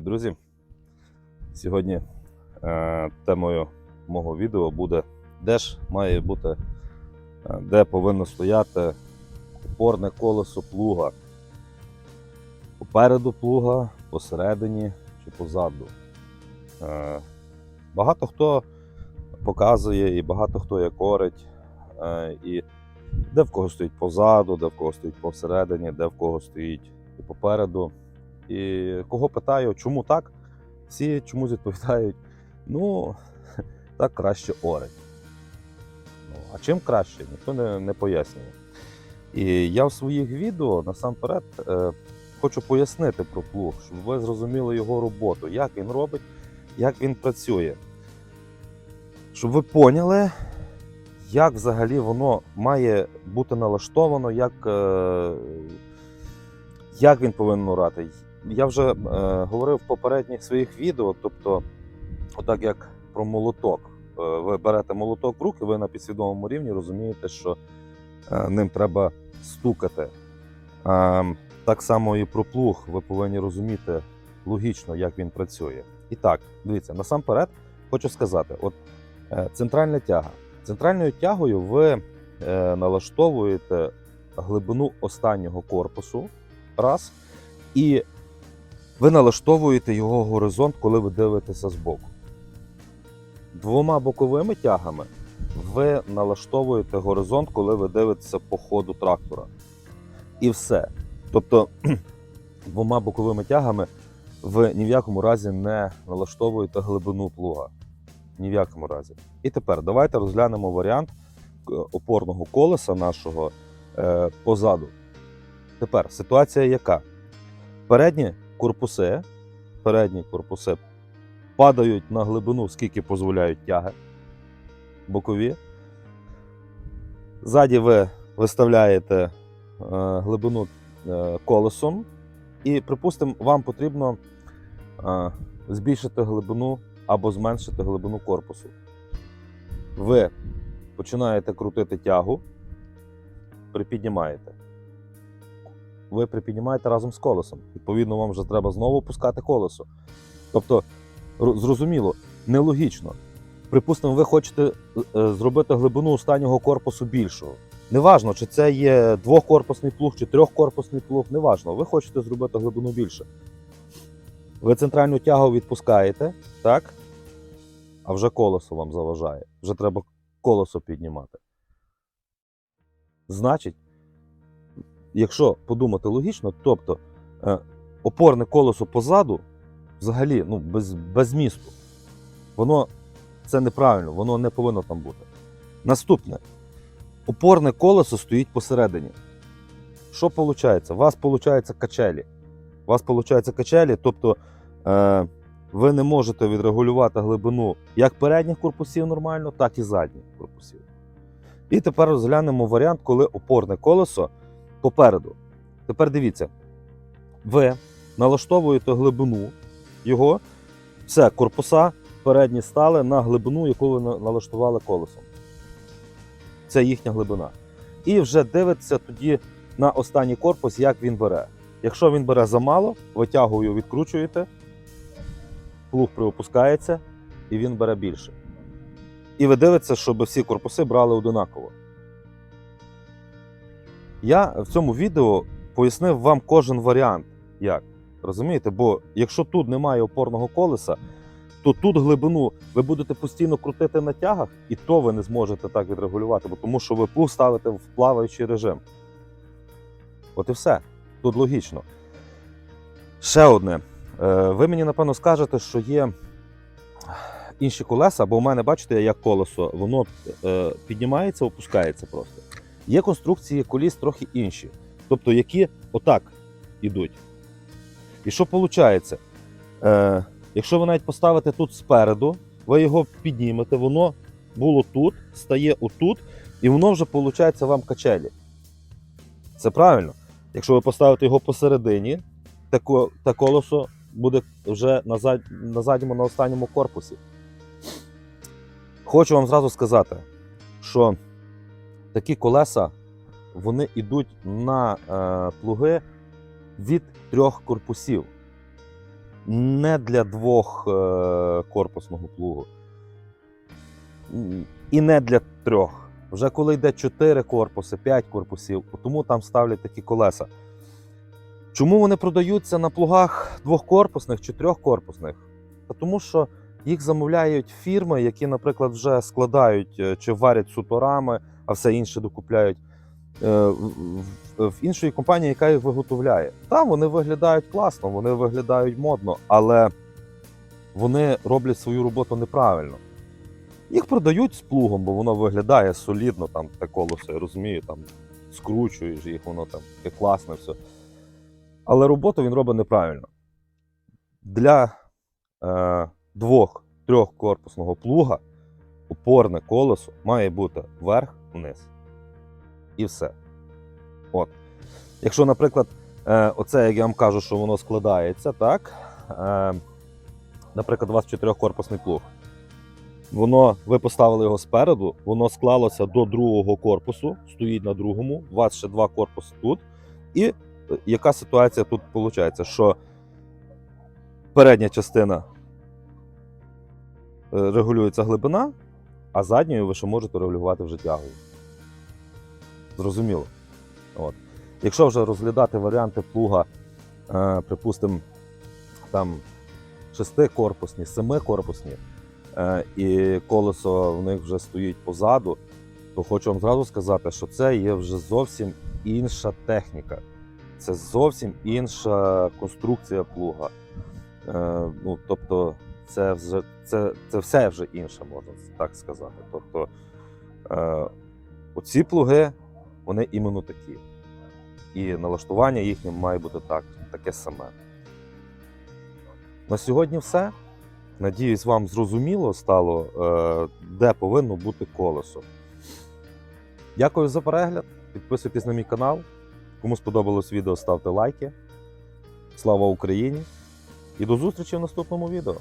Привіт, друзі! Сьогодні е, темою мого відео буде, де ж має бути, е, де повинно стояти опорне колесо плуга. Попереду плуга, посередині чи позаду. Е, багато хто показує і багато хто як корить, е, і де в кого стоїть позаду, де в кого стоїть посередині, де в кого стоїть і попереду. І кого питаю, чому так? Всі чомусь відповідають: ну, так краще орить. Ну, а чим краще, ніхто не, не пояснює. І я в своїх відео насамперед е, хочу пояснити про плуг, щоб ви зрозуміли його роботу, як він робить, як він працює. Щоб ви поняли, як взагалі воно має бути налаштовано, як, е, як він повинен орати. Я вже е, говорив в попередніх своїх відео, тобто, отак як про молоток. Е, ви берете молоток в руки, ви на підсвідомому рівні розумієте, що е, ним треба стукати. Е, так само і про плуг ви повинні розуміти логічно, як він працює. І так, дивіться, насамперед хочу сказати: от центральна тяга. Центральною тягою ви налаштовуєте глибину останнього корпусу. Раз. І ви налаштовуєте його горизонт, коли ви дивитеся збоку. Двома боковими тягами ви налаштовуєте горизонт, коли ви дивитеся по ходу трактора. І все. Тобто двома боковими тягами ви ні в якому разі не налаштовуєте глибину плуга. Ні в якому разі. І тепер давайте розглянемо варіант е, опорного колеса нашого е, позаду. Тепер ситуація яка? Передні корпуси, передні корпуси падають на глибину, скільки дозволяють тяги бокові. Ззаді ви виставляєте е, глибину е, колесом, і, припустимо, вам потрібно е, збільшити глибину або зменшити глибину корпусу. Ви починаєте крутити тягу, припіднімаєте ви припіднімаєте разом з колесом. Відповідно, вам вже треба знову пускати колесо. Тобто, зрозуміло, нелогічно. Припустимо, ви хочете е, е, зробити глибину останнього корпусу більшого. Неважно, чи це є двохкорпусний плуг, чи трьохкорпусний плуг, неважно. Ви хочете зробити глибину більше. Ви центральну тягу відпускаєте, так? А вже колесо вам заважає. Вже треба колесо піднімати. Значить, якщо подумати логічно, тобто е, опорне колесо позаду взагалі ну, без, без місту, воно це неправильно, воно не повинно там бути. Наступне, опорне колесо стоїть посередині. Що виходить? У вас виходить качелі. У вас виходить качелі, тобто е, ви не можете відрегулювати глибину як передніх корпусів нормально, так і задніх корпусів. І тепер розглянемо варіант, коли опорне колесо попереду. Тепер дивіться, ви налаштовуєте глибину його, все, корпуса передні стали на глибину, яку ви налаштували колесом. Це їхня глибина. І вже дивиться тоді на останній корпус, як він бере. Якщо він бере замало, витягую, відкручуєте, плуг приопускається і він бере більше. І ви дивитеся, щоб всі корпуси брали одинаково. Я в цьому відео пояснив вам кожен варіант, як. Розумієте? Бо якщо тут немає опорного колеса, то тут глибину ви будете постійно крутити на тягах, і то ви не зможете так відрегулювати, бо тому що ви плуг ставите в плаваючий режим. От і все. Тут логічно. Ще одне. Е, Ви мені, напевно, скажете, що є інші колеса, бо у мене, бачите, як колесо, воно е, піднімається, опускається просто. Є конструкції коліс трохи інші, тобто які отак ідуть. І що виходить? Е, якщо ви навіть поставите тут спереду, ви його піднімете, воно було тут, стає отут, і воно вже виходить вам качелі. Це правильно. Якщо ви поставите його посередині, те, ко- колесо буде вже на, зад... на задньому, на останньому корпусі. Хочу вам зразу сказати, що такі колеса вони йдуть на е, плуги від трьох корпусів. не для двох е, корпусного плугу. І не для трьох. Вже коли йде 4 корпуси, 5 корпусів, тому там ставлять такі колеса. Чому вони продаються на плугах двохкорпусних чи трьохкорпусних? Та тому що їх замовляють фірми, які, наприклад, вже складають е, чи варять суторами, а все інше докупляють е, в, іншої компанії, яка їх виготовляє. Там вони виглядають класно, вони виглядають модно, але вони роблять свою роботу неправильно. Їх продають з плугом, бо воно виглядає солідно, там те колесо, я розумію, там скручуєш їх, воно там таке класне все. Але роботу він робить неправильно. Для е, двох трьохкорпусного плуга опорне колесо має бути вверх-вниз. І все. От. Якщо, наприклад, е, оце, як я вам кажу, що воно складається, так. Е, наприклад, у вас чотирьохкорпусний плуг. Воно, ви поставили його спереду, воно склалося до другого корпусу, стоїть на другому, у вас ще два корпуси тут. І е, яка ситуація тут виходить? Що передня частина регулюється глибина, а задньою ви ще можете регулювати вже тягою. Зрозуміло. От. Якщо вже розглядати варіанти плуга, е, припустимо, там шестикорпусні, семикорпусні, е, і колесо в них вже стоїть позаду, то хочу вам зразу сказати, що це є вже зовсім інша техніка. Це зовсім інша конструкція плуга. Е, ну, тобто, це, вже, це, це все вже інше, можна так сказати. Тобто, е, оці плуги, вони іменно такі. І налаштування їхнє має бути так, таке саме. На сьогодні все. Надіюсь, вам зрозуміло стало, е, де повинно бути колесо. Дякую за перегляд. Підписуйтесь на мій канал. Кому сподобалось відео, ставте лайки. Слава Україні! І до зустрічі в наступному відео.